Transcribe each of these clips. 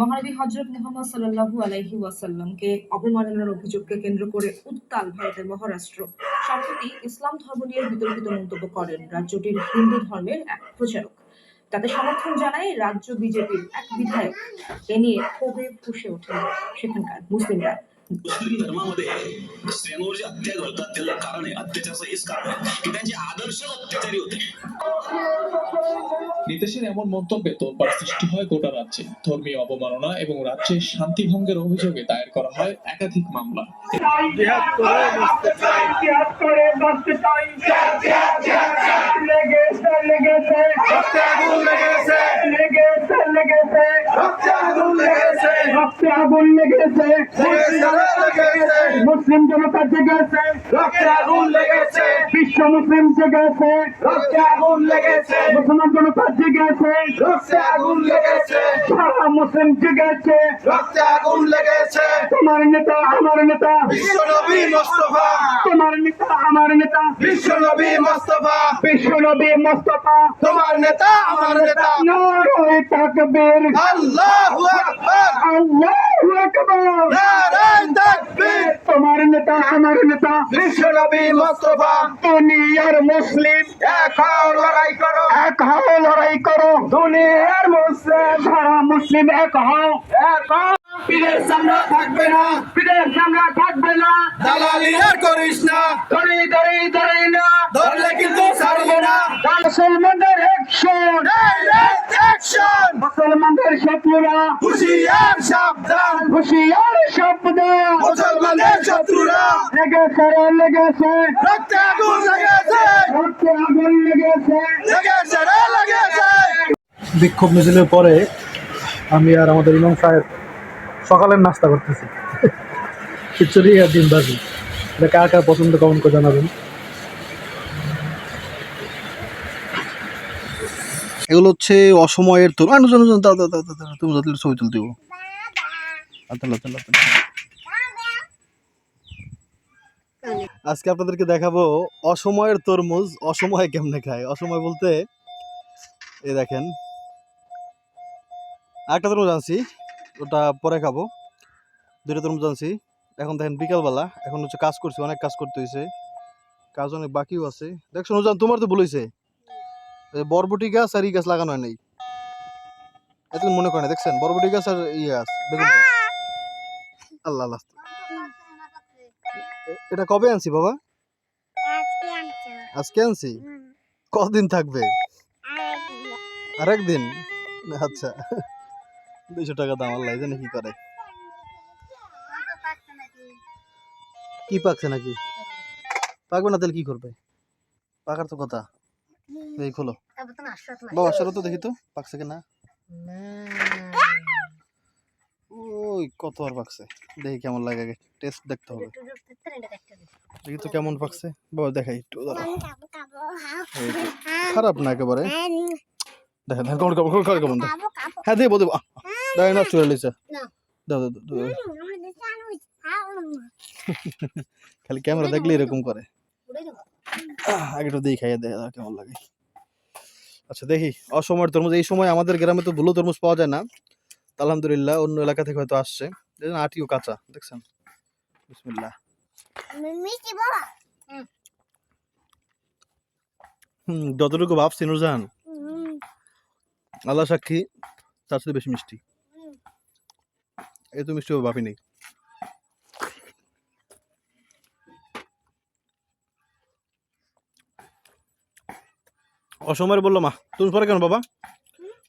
মহানবী হজরত মোহাম্মদ সাল্লাহু আলাইহি ওয়াসাল্লামকে অবমাননার অভিযোগকে কেন্দ্র করে উত্তাল ভারতের মহারাষ্ট্র। সম্প্রতি ইসলাম ধর্ম নিয়ে বিতর্কিত মন্তব্য করেন রাজ্যটির হিন্দু ধর্মের এক প্রচারক। তাতে সমর্থন জানায় রাজ্য বিজেপির এক বিধায়ক। এ নিয়ে ক্ষোভে ফুসে ওঠেন সেখানকার মুসলিমরা। धर्मामध्ये स्त्रियांवर जे अत्याचार होतात त्याला कारण आहे अत्याचाराचं हेच कारण आहे की त्यांचे आदर्श अत्याचारी होते নিতেশের এমন মন্তব্যে তোলপাড় সৃষ্টি হয় গোটা রাজ্যে ধর্মীয় অবমাননা এবং রাজ্যে শান্তি ভঙ্গের অভিযোগে দায়ের করা হয় একাধিক মামলা জিহাদ করে আগুন লেগেছে। মুসলিম জনতা জেগেছে। রক্তে আগুন লেগেছে। বিশ্ব মুসলিম জেগেছে। রক্তে আগুন লেগেছে। মুসলমান জনতা জেগেছে। রক্তে আগুন লেগেছে। সারা মুসলিম জেগেছে। রক্তে আগুন লেগেছে। তোমার নেতা আমার নেতা। বিশ্বনবী মোস্তফা। তোমার নেতা আমার নেতা। বিশ্বনবী মোস্তফা। বিশ্বনবী মোস্তফা। তোমার নেতা আমার নেতা। নারায়ে তাকবীর। আল্লাহু আকবার। আল্লাহু তোমার নেতা আমার নেতা বিশ্বনবী মোস্তফা দুনিয়ার মুসলিম এক হও লড়াই করো এক হও লড়াই করো দুনিয়ার মুসলিম সারা মুসলিম এক হও এক হও পীরের সামনে থাকবে না পীরের সামনে থাকবে না দালালি আর করিস না ধরে ধরে ধরে না ধরলে কিন্তু ছাড়বো না মুসলমানদের অ্যাকশন মুসলমানদের শত্রুরা। হুশিয়ার সাবধান। হুশিয়ার শব্দ। মুসলমানের শত্রুরা। লেগেছে লেগেছে। রক্তে আগুন লেগেছে। রক্তে আগুন লেগেছে। লেগেছে লেগেছে। বিক্ষোভ মিছিলের পরে আমি আর আমাদের ইমাম সাহেব সকালের নাস্তা করতেছি। খিচুড়ি আর ডিম ভাজি। এটা কার কার পছন্দ কেমন করে জানাবেন। এগুলো হচ্ছে অসময়ের তোর তুমি ছবি তুলতে আতাল। আজকে আপনাদেরকে দেখাবো অসময়ের তরমুজ অসময়ে কেমনে খায়? অসময় বলতে এই দেখেন। একটা তরমুজ আনছি, ওটা পরে খাব। দুটো তরমুজ আনছি। এখন দেখেন বিকালবেলা, এখন হচ্ছে কাজ করছি, অনেক কাজ করতে হয়েছে কাজ অনেক বাকিও আছে। দেখছ তোমার তো বলেছে বরবটি গাছ আর ই গাছ লাগানো হয় নাই। এত মনে করে দেখছেন? বরবটি গাছ আর ই গাছ বেগুন গাছ। আল্লাহ আল্লাহ। এটা কবে আনছি বাবা? আজকে আনছি। কদিন থাকবে? আরেকদিন আচ্ছা। দুইশো টাকা দাম, আল্লাহ জানে কি করে। কি পাকছে নাকি? পাকবে না তাহলে কি করবে? পাকার তো কথা। এই খোলো। বাবা সরো তো দেখি তো পাকছে কিনা ওই কত আর পাকছে দেখি কেমন লাগে আগে টেস্ট দেখতে হবে। দেখি তো কেমন পাকছে বাবা দেখাই একটু তো। খারাপ না একেবারে। দেখেন দেখেন কেমন কেমন কেমন কেমন দেখ। হ্যাঁ দেবো দেবো দেখেন না চলে এসেছে দাও দাও খালি ক্যামেরা দেখলে এরকম করে। আগে একটু দেখাই দেখা কেমন লাগে। আচ্ছা দেখি। অসময়ের তরমুজ এই সময় আমাদের গ্রামে তো ধুলো তরমুজ পাওয়া যায় না। আলহামদুলিল্লাহ অন্য এলাকা থেকে হয়তো আসছে। দেখুন আটিও কাঁচা দেখছেন? বিসমিল্লাহ। হুম। যতটুকু ভাবছি নুরজাহান। আল্লাহ সাক্ষী তার সাথে বেশি মিষ্টি। এই তো মিষ্টি ভাবি নেই। অসময়ের বললাম আহ তুমি পরে কেন বাবা?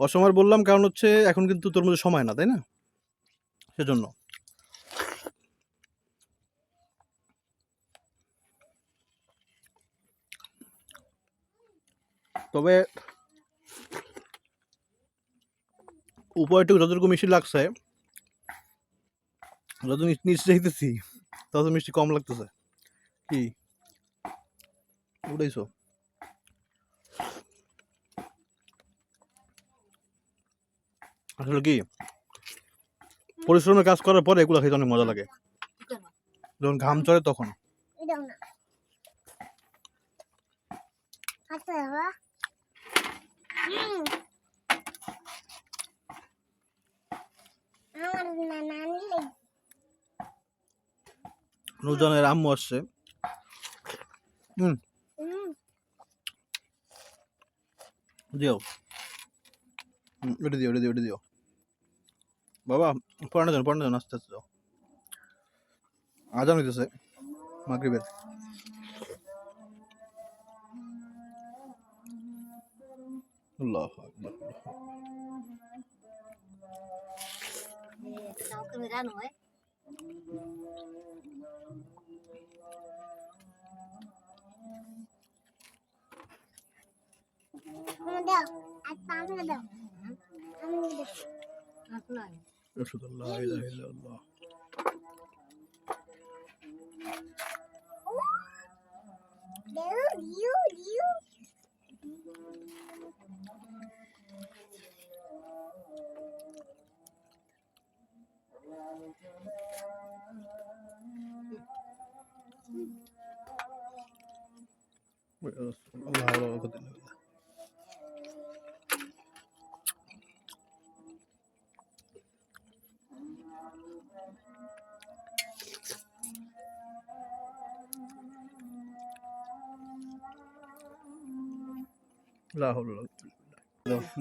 অসময়ের বললাম কারণ হচ্ছে এখন কিন্তু তোর মধ্যে সময় না তাই না? সেজন্য। তবে উপরটুকু যতটুকু মিষ্টি লাগছে যত নিচ যাইতেছি তত মিষ্টি কম লাগতেছে। কি? উঠাইছো? আসলে কি পরিশ্রমের কাজ করার পরে এগুলো খেতে অনেক মজা লাগে। যখন ঘাম চড়ে তখন। নুজনের আম্মু আসছে। হুম। দিও। ওটা দিও ওটা দিও ওটা দিও বাবা পড়ানো যান পড়ানো যান আস্তে আস্তে যাও আজান হইতেছে মাগরিবের আল্লাহ আকবার কাউকে মেরানো হয় দাও আর পামে দাও আমি দাও আপনার রাসূলুল্লাহ লা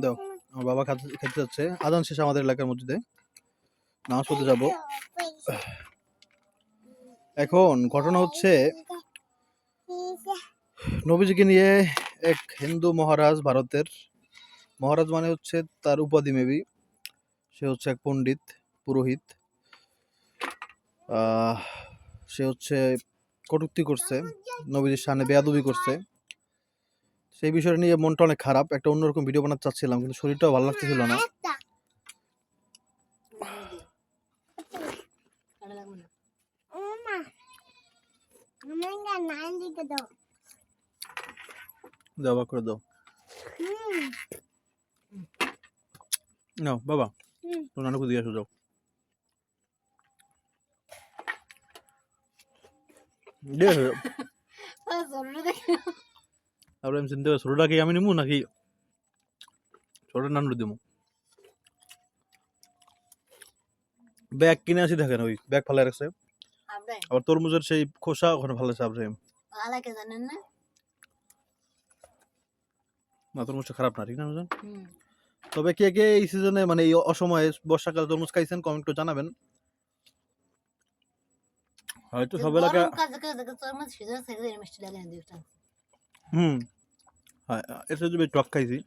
দাও আমার বাবা খাতে যাচ্ছে। আজান শেষ আমাদের এলাকার মসজিদে নামাজ পড়তে যাব। এখন ঘটনা হচ্ছে, নবীজিকে নিয়ে এক হিন্দু মহারাজ ভারতের। মহারাজ মানে হচ্ছে তার উপাধি মেবি সে হচ্ছে এক পণ্ডিত, পুরোহিত। সে হচ্ছে কটূক্তি করছে, নবীজির সামনে বেয়াদবি করছে। সেই বিষয়টা নিয়ে মনটা অনেক খারাপ। একটা অন্যরকম ভিডিও বানাতে চাচ্ছিলাম, কিন্তু শরীরটাও ভালো লাগতেছিল না। করে বাবা দিয়ে। তারপরে আমি চিন্তা করি ছোটোটা কি আমি নিবো নাকি ছোটোটা নানুর দেবো ব্যাগ কিনে আসি দেখেন ওই ব্যাগ ফালে রাখছে। আবার তরমুজের সেই খোসা ওখানে ফালে আছে জানেন না? না তরমুজটা খারাপ না ঠিক না তবে কে কে এই সিজনে মানে এই অসময়ে বর্ষাকালে তরমুজ খাইছেন কমেন্ট করে জানাবেন। হয়তো সব এলাকা হুম। হ্যাঁ যদি টক খাইছি।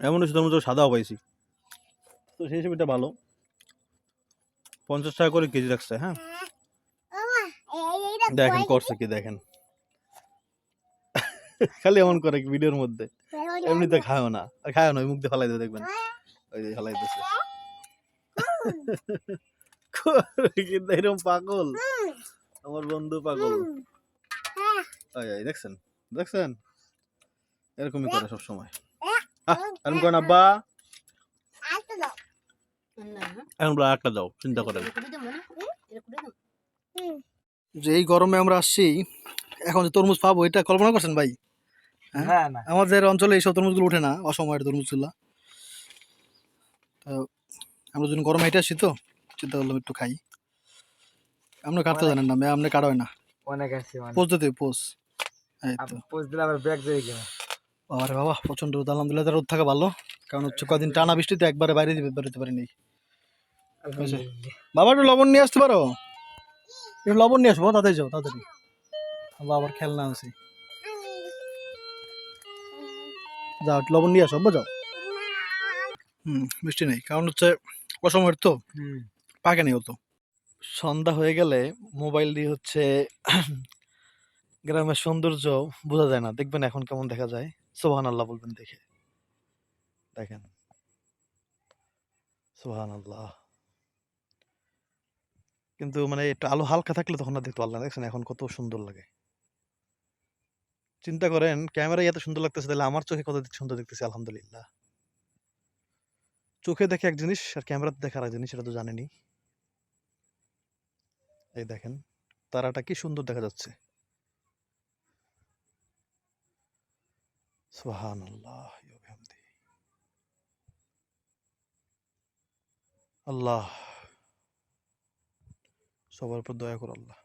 এমন হচ্ছে সাদাও পাইছি। তো সেই হিসেবে এটা ভালো। পঞ্চাশ টাকা করে কেজি রাখছে হ্যাঁ? দেখেন করছে কি দেখেন। খালি এমন করে ভিডিওর মধ্যে। এমনিতে খায়ও না আর খায়ও না ওই মুখ দিয়ে ফালাই দেখবেন। ওই যে ফালাই এরকম পাগল। আমার বন্ধু পাগল। দেখছেন? দেখছেন? এরকমই করে সব সময় আব্বা। এখন বলে একটা দাও চিন্তা করেন। যে এই গরমে আমরা আসছি এখন যে তরমুজ পাবো এটা কল্পনা করছেন ভাই? হ্যাঁ? না আমাদের অঞ্চলে এইসব তরমুজগুলো ওঠে না অসময়ের তরমুজগুলো। তো আমরা যখন গরমে হেঁটে আসছি তো চিন্তা করলাম একটু খাই। আপনি কাটতে জানেন না আপনি কাটা হয় না। পোজ দিতে পোজ দিলে আবার ব্যাগ দিয়ে গেল আরে বাবা প্রচণ্ড রোদ আলহামদুলিল্লাহ রোদ থাকা ভালো। কারণ হচ্ছে কদিন টানা বৃষ্টিতে একবারে বাইরে দিবে বেরোতে পারিনি। বাবা একটু লবণ নিয়ে আসতে পারো? একটু লবণ নিয়ে আসব তাড়াতাড়ি যাও তাড়াতাড়ি। বাবার খেলনা আছে যাও একটু লবণ নিয়ে আসো যাও। হুম মিষ্টি নেই কারণ হচ্ছে অসময়ের তো। হুম। পাকে নেই তো। সন্ধ্যা হয়ে গেলে মোবাইল দিয়ে হচ্ছে গ্রামের সৌন্দর্য বোঝা যায় না। দেখবেন এখন কেমন দেখা যায়। সোহান আল্লাহ বলবেন দেখে। দেখেন। সোহান আল্লাহ কিন্তু মানে একটু আলো হালকা থাকলে তখন আর দেখতে লাগে দেখছেন এখন কত সুন্দর লাগে। চিন্তা করেন, ক্যামেরায় এত সুন্দর লাগতেছে, তাহলে আমার চোখে কত সুন্দর দেখতেছে, আলহামদুলিল্লাহ। চোখে দেখে এক জিনিস আর ক্যামেরাতে দেখার এক জিনিস, সেটা তো জানেনি এই দেখেন, তারাটা কি সুন্দর দেখা যাচ্ছে। সুবহান আল্লাহ আল্লাহ সবার উপর দয়া কর আল্লাহ।